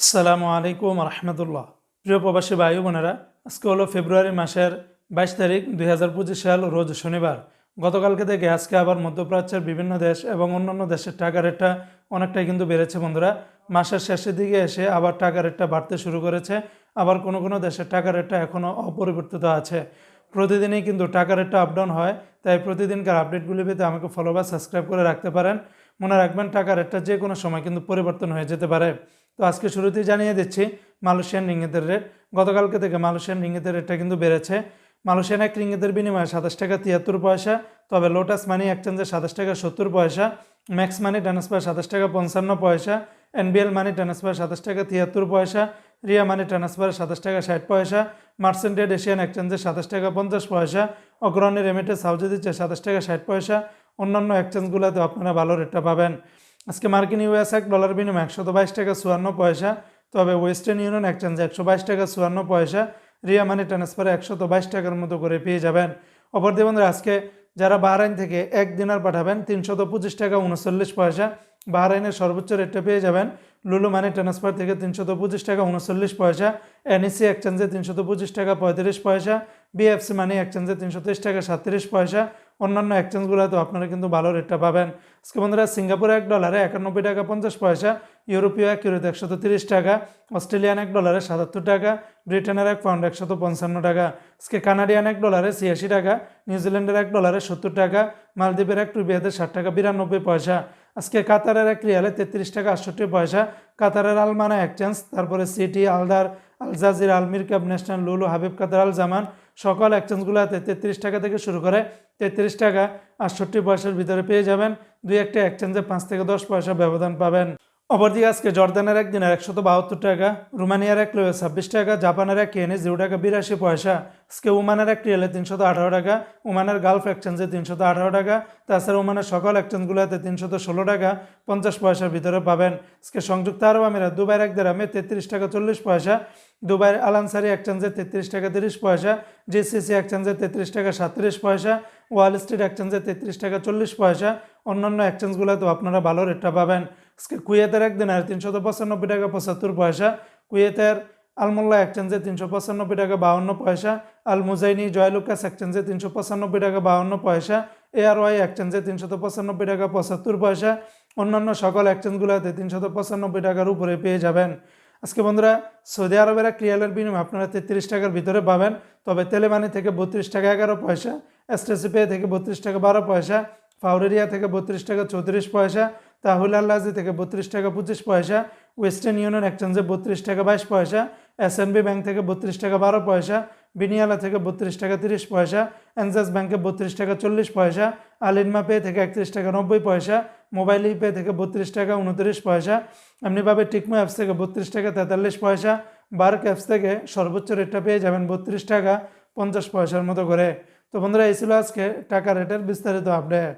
আসসালামু আলাইকুম রহমতুল্লাহ। প্রিয় প্রবাসী ভাই বোনেরা, আজকে হলো ফেব্রুয়ারি মাসের বাইশ তারিখ দুই হাজার পঁচিশ সাল, রোজ শনিবার। গতকালকে থেকে আজকে আবার মধ্যপ্রাচ্যের বিভিন্ন দেশ এবং অন্যান্য দেশের টাকা রেটটা অনেকটাই কিন্তু বেড়েছে বন্ধুরা। মাসের শেষের দিকে এসে আবার টাকা রেটটা বাড়তে শুরু করেছে। আবার কোনো কোনো দেশের টাকা রেটটা এখনও অপরিবর্তিত আছে। প্রতিদিনই কিন্তু টাকা রেটটা আপডাউন হয়, তাই প্রতিদিনকার আপডেটগুলি পেতে আমাকে ফলো বা সাবস্ক্রাইব করে রাখতে পারেন। মনে রাখবেন টাকা রেটটা যে কোনো সময় কিন্তু পরিবর্তন হয়ে যেতে পারে। তো আজকে শুরুতেই জানিয়ে দিচ্ছি, মালয়েশিয়ান রিঙ্গিতের রেট গতকালকে থেকে মালয়েশিয়ান রিঙ্গিতের রেটটা কিন্তু বেড়েছে। মালয়েশিয়ান এক রিঙ্গিতের বিনিময়ে সাতাশ টাকা তিয়াত্তর পয়সা, তবে লোটাস মানি এক্সচেঞ্জে সাতাশ টাকা সত্তর পয়সা ম্যাক্স মানি ট্রান্সফার সাতাশ টাকা পঞ্চান্ন পয়সা এনবিএল মানি ট্রান্সফার সাতাশ টাকা তিয়াত্তর পয়সা রিয়া মানি ট্রান্সফার সাতাশ টাকা ষাট পয়সা মার্সেন্টেড এশিয়ান এক্সচেঞ্জে সাতাশ টাকা পঞ্চাশ পয়সা অগ্রণী রেমিটেড সাউজি দিচ্ছে সাতাশ টাকা ষাট পয়সা। অন্যান্য এক্সচেঞ্জগুলোতে আপনারা ভালো রেটটা পাবেন। আজকে মার্কিন ইউএস এক ডলার বিনিময়ে একশত বাইশ টাকা চুয়ান্ন পয়সা, তবে ওয়েস্টার্ন ইউনিয়ন এক্সচেঞ্জে একশো বাইশ টাকা চুয়ান্ন পয়সা, রিয়া মানি ট্রান্সফারে একশত বাইশ টাকার মতো করে পেয়ে যাবেন। অপরদি বন্ধুরা, আজকে যারা বাহরাইন থেকে এক দিনার পাঠাবেন, তিনশত পঁচিশ টাকা উনচল্লিশ পয়সা, বাহরাইনের সর্বোচ্চ রেটটা পেয়ে যাবেন লুলু মানি ট্রান্সফার থেকে তিনশত পঁচিশ টাকা উনচল্লিশ পয়সা, এনইসি এক্সচেঞ্জে তিনশত পঁচিশ টাকা পঁয়ত্রিশ পয়সা, বিএফসি মানি এক্সচেঞ্জে তিনশো তেইশ টাকা সাতত্রিশ পয়সা অন্যান্য এক্সচেঞ্জগুলোতেও আপনারা কিন্তু ভালো রেটটা পাবেন। আজকে বন্ধুরা, সিঙ্গাপুরে এক ডলারে একানব্বই টাকা পঞ্চাশ পয়সা, ইউরোপীয় এক ইউরোতে একশত তিরিশ টাকা, অস্ট্রেলিয়ান এক ডলারে সাতাত্তর টাকা, ব্রিটেনের এক পাউন্ড একশত পঞ্চান্ন টাকা, আজকে কানাডিয়ান এক ডলারে ছিয়াশি টাকা নিউজিল্যান্ডের এক ডলারে সত্তর টাকা, মালদ্বীপের এক রুপিয়াতে ষাট টাকা, বিরানব্বই পয়সা। আজকে কাতারের এক রিয়ালে তেত্রিশ টাকা, আটষট্টি পয়সা, কাতারের আলমানা এক্সচেঞ্জ তারপরে সিটি আলদার আল জাজির আলমির কাপ ন্যাশনাল লুলু, হাবিব কাদার, আল জামান, সকল এক্সচেঞ্জগুলোতে তেত্রিশ টাকা থেকে শুরু করে তেত্রিশ টাকা আটষট্টি পয়সার ভিতরে পেয়ে যাবেন। দুই একটা এক্সচেঞ্জে পাঁচ থেকে দশ পয়সা ব্যবধান পাবেন। অপরদিকে আজকে জর্দানের এক দিনের একশত বাহাত্তর টাকা, রোমানিয়ার এক লোয়ে ছাব্বিশ টাকা, জাপানের এক কেনে জিরো টাকা বিরাশি পয়সা। আজকে ওমানের এক রিয়েলে তিনশত আঠারো টাকা, ওমানের গালফ এক্সচেঞ্জে তিনশত আঠারো টাকা, তাছাড়া ওমানের সকল এক্সচেঞ্জগুলোতে তিনশত ষোলো টাকা, পঞ্চাশ পয়সার ভিতরে পাবেন। আজকে সংযুক্ত আরব আমিরাত, দুবাইয়ের এক দেরামে তেত্রিশ টাকা চল্লিশ পয়সা, দুবাইয়ের আলানসারি এক্সচেঞ্জে তেত্রিশ টাকা তিরিশ পয়সা, জিসিসি এক্সচেঞ্জে তেত্রিশ টাকা সাতত্রিশ পয়সা, ওয়াল স্ট্রিট এক্সচেঞ্জে তেত্রিশ টাকা চল্লিশ পয়সা, অন্যান্য এক্সচেঞ্জগুলোতেও আপনারা ভালো রেটটা পাবেন। কুয়েতের একদিন আর তিনশত পঁচানব্বই টাকা পঁচাত্তর পয়সা। কুয়েতের আলমোল্লা এক্সচেঞ্জে তিনশো পঁচানব্বই টাকা বাউন্ন পয়সা। আল মুজাইনি জয়লুকাস এক্সচেঞ্জে তিনশো পঁচানব্বই টাকা বাউন্ন পয়সা। এআরওয়াই এক্সচেঞ্জে তিনশত পঁচানব্বই টাকা পঁচাত্তর পয়সা। অন্যান্য সকল এক্সচেঞ্জগুলোতে তিনশত পঁচানব্বই টাকার উপরে পেয়ে যাবেন। আজকে বন্ধুরা, সৌদি আরবের এক রিয়ালের বিনিময়ে আপনারা তেত্রিশ টাকার ভিতরে পাবেন। তবে তেলেবানি থেকে বত্রিশ টাকা এগারো পয়সা, এসটিসি পে থেকে বত্রিশ টাকা বারো পয়সা, ফাউরেরিয়া থেকে বত্রিশ টাকা চৌত্রিশ পয়সা তাহুল আল্লাজি থেকে বত্রিশ টাকা পঁচিশ পয়সা ওয়েস্টার্ন ইউনিয়ন এক্সচেঞ্জে বত্রিশ টাকা বাইশ পয়সা এসএনবি ব্যাংক থেকে বত্রিশ টাকা বারো পয়সা বিনিয়ালা থেকে বত্রিশ টাকা তিরিশ পয়সা এনজাস ব্যাংকে বত্রিশ টাকা চল্লিশ পয়সা আলিনমা পে থেকে একত্রিশ টাকা নব্বই পয়সা মোবাইল পে থেকে বত্রিশ টাকা উনত্রিশ পয়সা, এমনিভাবে টিকমো অ্যাপস থেকে বত্রিশ টাকা তেতাল্লিশ পয়সা বার্ক অ্যাপস থেকে সর্বোচ্চ রেটটা পেয়ে যাবেন বত্রিশ টাকা পঞ্চাশ পয়সার মতো করে। তো বন্ধুরা, এই ছিল আজকে টাকা রেটের বিস্তারিত আপডেট